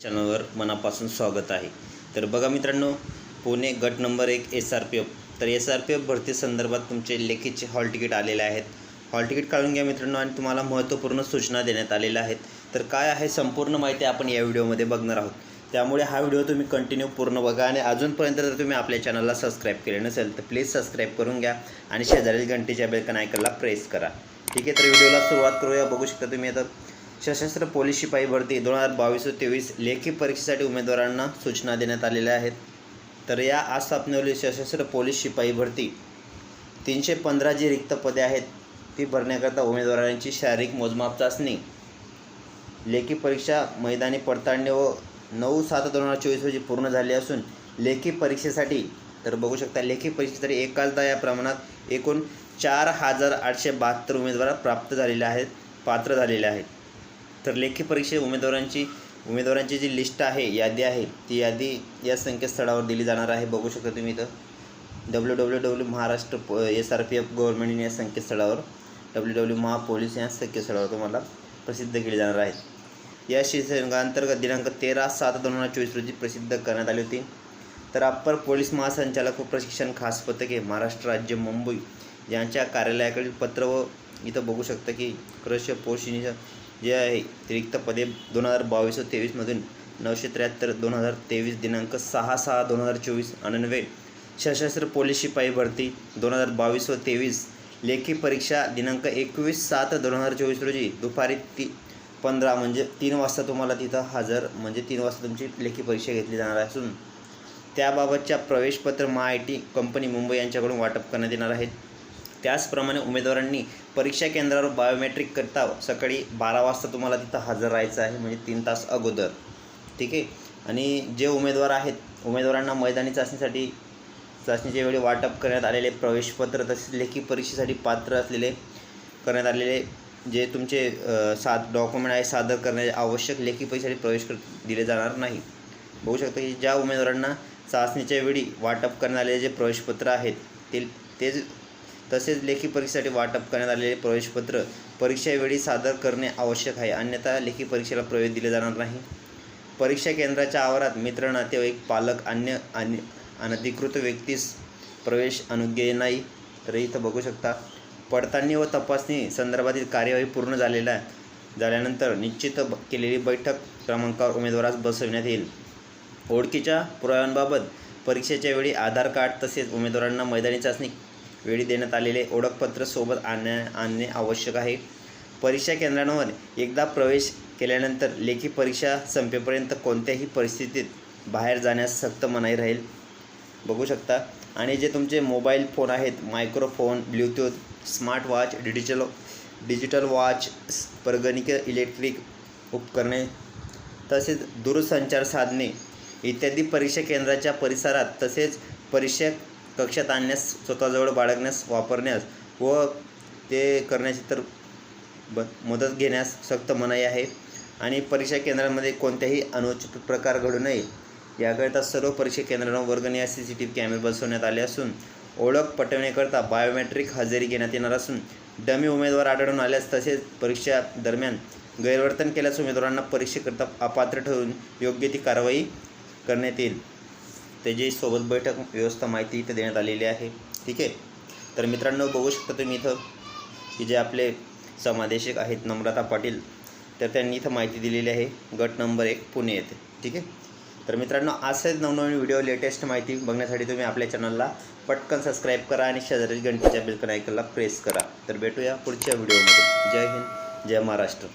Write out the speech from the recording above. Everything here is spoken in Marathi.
चॅनलवर मनापासून स्वागत आहे. तर बघा मित्रांनो पुणे गट नंबर एक एस आर पी एफ तर एस आर पी एफ भरती संदर्भात तुमचे लेखीचे हॉल तिकीट आलेले आहेत. हॉल तिकीट काढून घ्या मित्रांनो आणि तुम्हाला महत्त्वपूर्ण सूचना देण्यात आलेल्या आहेत. तर काय आहे संपूर्ण माहिती आपण या व्हिडिओमध्ये बघणार आहोत. त्यामुळे हा व्हिडिओ तुम्ही कंटिन्यू पूर्ण बघा आणि अजूनपर्यंत जर तुम्ही आपल्या चॅनलला सबस्क्राईब केले नसेल तर प्लीज सबस्क्राईब करून घ्या आणि शेजारील घंटेच्या बेलकन आयकनला प्रेस करा. ठीक आहे तर व्हिडिओला सुरुवात करूया. बघू शकता तुम्ही आता सशस्त्र पोलीस शिपाई भरती दोन हजार बावीस व तेवीस लेखी परीक्षेसाठी उमेदवारांना सूचना देण्यात आलेल्या आहेत. तर या आज स्थापनेवरील सशस्त्र पोलीस शिपाई भरती तीनशे पंधरा जी रिक्त पदे आहेत ती भरण्याकरता उमेदवारांची शारीरिक मोजमाप चाचणी लेखी परीक्षा मैदानी पडताळणी व नऊ सात दोन हजार चोवीस रोजी पूर्ण झाली असून लेखी परीक्षेसाठी तर बघू शकता लेखी परीक्षेसाठी एकाचदा या प्रमाणात एकूण चार हजार आठशे बहात्तर उमेदवार प्राप्त झालेले आहेत पात्र झालेले आहेत. तर लेखी परीक्षे उमेदवारांची उमेदवारांची जी लिस्ट आहे यादी आहे ती यादी या संकेतस्थळावर दिली जाणार आहे. बघू शकता तुम्ही इथं. डब्ल्यू डब्ल्यू डब्ल्यू महाराष्ट्र प S R P F government या संकेतस्थळावर डब्ल्यू डब्ल्यू महापोलीस या संकेतस्थळावर तुम्हाला प्रसिद्ध केली जाणार आहेत या अंतर्गत दिनांक तेरा सात दोन हजार चोवीस रोजी प्रसिद्ध करण्यात आली होती. तर अप्पर पोलीस महासंचालक व प्रशिक्षण खास पथके महाराष्ट्र राज्य मुंबई यांच्या कार्यालयाकडील पत्र व इथं बघू शकता की क्रश पोषणीचं जे आहे ते रिक्त पदे दोन हजार बावीस व तेवीसमधून नऊशे त्र्याहत्तर दोन हजार तेवीस दिनांक सहा सहा दोन हजार चोवीस अनन्वे सशस्त्र पोलीस शिपाई भरती दोन हजार बावीस व तेवीस लेखी परीक्षा दिनांक एकवीस सात दोन हजार चोवीस रोजी दुपारी ती पंधरा म्हणजे तीन वाजता तुम्हाला तिथं हजर म्हणजे तीन वाजता तुमची लेखी परीक्षा घेतली जाणार असून त्याबाबतच्या प्रवेशपत्र मा आय टी कंपनी मुंबई यांच्याकडून वाटप करण्यात येणार आहेत त्याचप्रमाणे उमेदवारांनी परीक्षा केंद्रावर बायोमेट्रिक करता सकाळी बारा वाजता तुम्हाला तिथं हजर राहायचं आहे म्हणजे तीन तास अगोदर. ठीक आहे? आणि जे उमेदवार आहेत उमेदवारांना मैदानी चाचणीसाठी चाचणीच्या वेळी वाटप करण्यात आलेले प्रवेशपत्र तसेच लेखी परीक्षेसाठी पात्र असलेले करण्यात आलेले जे तुमचे सात डॉक्युमेंट आहे सादर करण्याचे आवश्यक लेखी परीक्षेसाठी प्रवेश कर दिले जाणार नाही. बघू शकता की ज्या उमेदवारांना चाचणीच्या वेळी वाटप करण्यात आलेले जे प्रवेशपत्र आहेत ते तेच तसेच लेखी परीक्षेसाठी वाटप करण्यात आलेले प्रवेशपत्र परीक्षेवेळी सादर करणे आवश्यक आहे. अन्यथा लेखी परीक्षेला प्रवेश दिले जाणार नाही. परीक्षा केंद्राच्या आवारात मित्र नातेवाईक पालक अन्य आणि अनधिकृत व्यक्तीस प्रवेश अनुज्ञेय नाही. तर इथं बघू शकता पडताळणी व तपासणी संदर्भातील कार्यवाही पूर्ण झालेल्या झाल्यानंतर निश्चित केलेली बैठक क्रमांकावर उमेदवारास बसविण्यात येईल. ओळखीच्या पुराव्यांबाबत परीक्षेच्या वेळी आधार कार्ड तसेच उमेदवारांना मैदानी चाचणी वेळी देण्यात आलेले ओळखपत्र सोबत आणण्या आणणे आवश्यक आहे. परीक्षा केंद्रांवर एकदा प्रवेश केल्यानंतर लेखी परीक्षा संपेपर्यंत कोणत्याही परिस्थितीत बाहेर जाण्यास सक्त मनाई राहील. बघू शकता. आणि जे तुमचे मोबाईल फोन आहेत microphone bluetooth smart watch digital digital watch परगणिक electric उपकरणे तसेच दूरसंचार साधने इत्यादी परीक्षा केंद्राच्या परिसरात तसेच परीक्षा कक्षात आणण्यास स्वतःजवळ बाळगण्यास वापरण्यास व ते करण्याची तर ब मदत घेण्यास सक्त मनाई आहे. आणि परीक्षा केंद्रांमध्ये कोणत्याही अनुचित प्रकार घडू नये. याकरिता सर्व परीक्षा केंद्रांना वर्गणी सी सी टी व्ही कॅमेरे बसवण्यात आले असून ओळख पटवण्याकरता बायोमेट्रिक हजेरी घेण्यात येणार असून डमी उमेदवार आढळून आल्यास तसेच परीक्षा दरम्यान गैरवर्तन केल्यास उमेदवारांना परीक्षेकरता अपात्र ठरून योग्य ती कारवाई करण्यात येईल. त्याची सोबत बैठक व्यवस्था माहिती इथं देण्यात आलेली आहे. ठीक आहे? तर मित्रांनो बघू शकता तुम्ही इथं की जे आपले समादेशक आहेत नम्रता पाटील तर त्यांनी इथं माहिती दिलेली आहे. गट नंबर एक पुणे येथे. ठीक आहे? तर मित्रांनो असेच नवनवीन व्हिडिओ लेटेस्ट माहिती बघण्यासाठी तुम्ही आपल्या चॅनलला पटकन सबस्क्राईब करा आणि शेजारी घंटेच्या बेलकन आयकनला प्रेस करा. तर भेटूया पुढच्या व्हिडिओमध्ये. जय हिंद जय महाराष्ट्र.